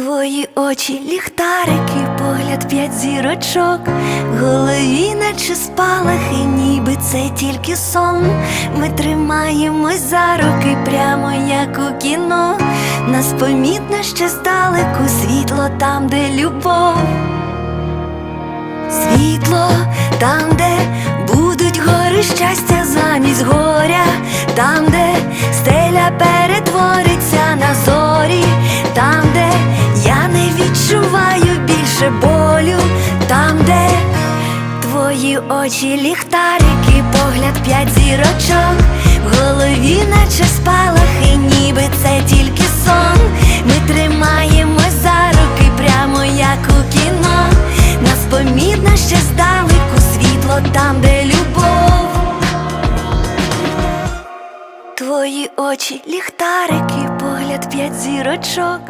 Твої очі, ліхтарики, погляд п'ять зірочок, голові, наче спалахи, ніби це тільки сон. Ми тримаємось за руки, прямо як у кіно. Нас помітно ще здалеку, світло там, де любов. Світло там, де будуть гори щастя замість горя, там, де стеля перетвориться більше болю, там, де твої очі, ліхтарики, погляд п'ять зірочок, в голові, наче спалахи, ніби це тільки сон. Ми тримаємось за руки, прямо як у кіно. Нас помітно ще здалеку світло там, де любов. Твої очі, ліхтарики, погляд п'ять зірочок,